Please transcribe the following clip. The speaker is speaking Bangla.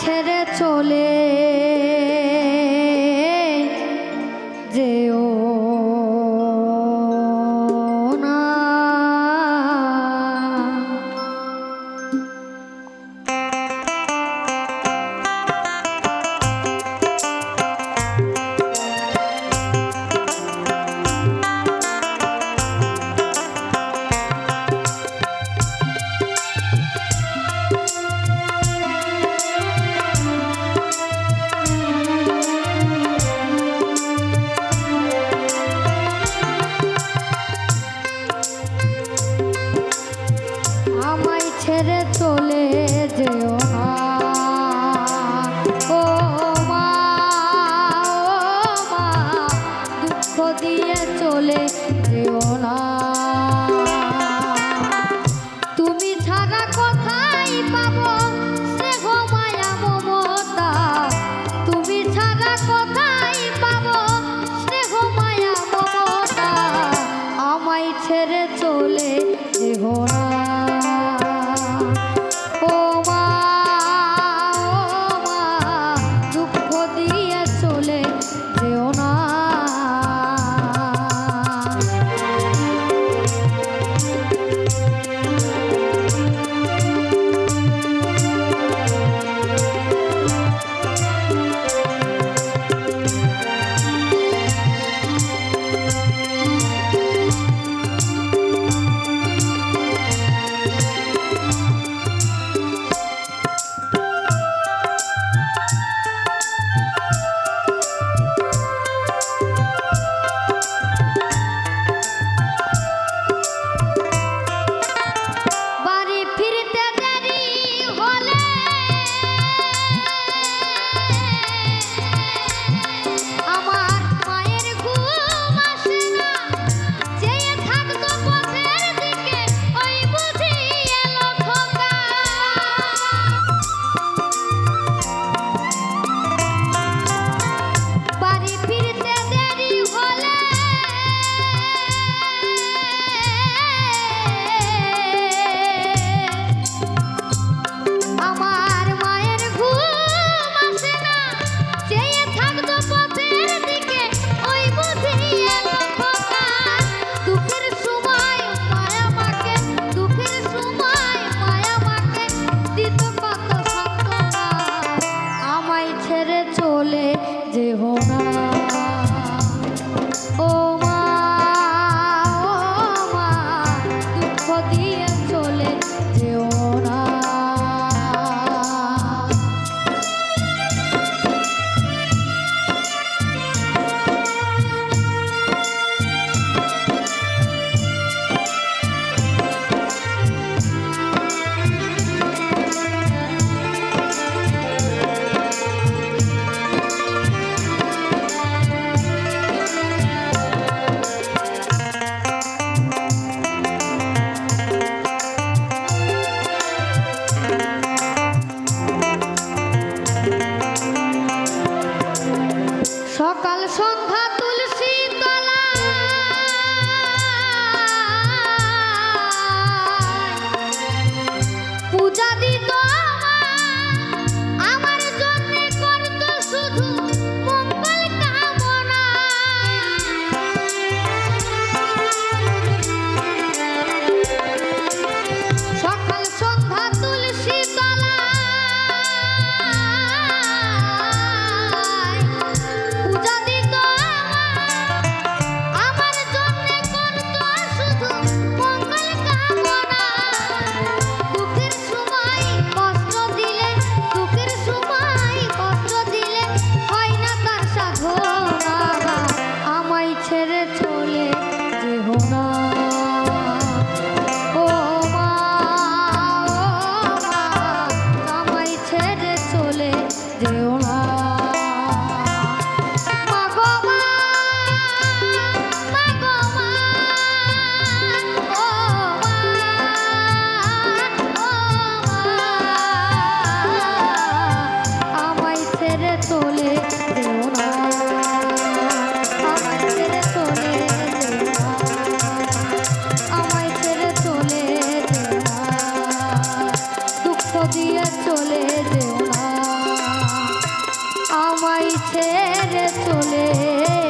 ছেড়ে চলে ছেড়ে চলে যেও না। ও মা ও মা দুঃখ দিয়ে চলে যেও না। শ্রদ্ধা তুলসী ছেড়েছ আমায় ছেড়ে চলে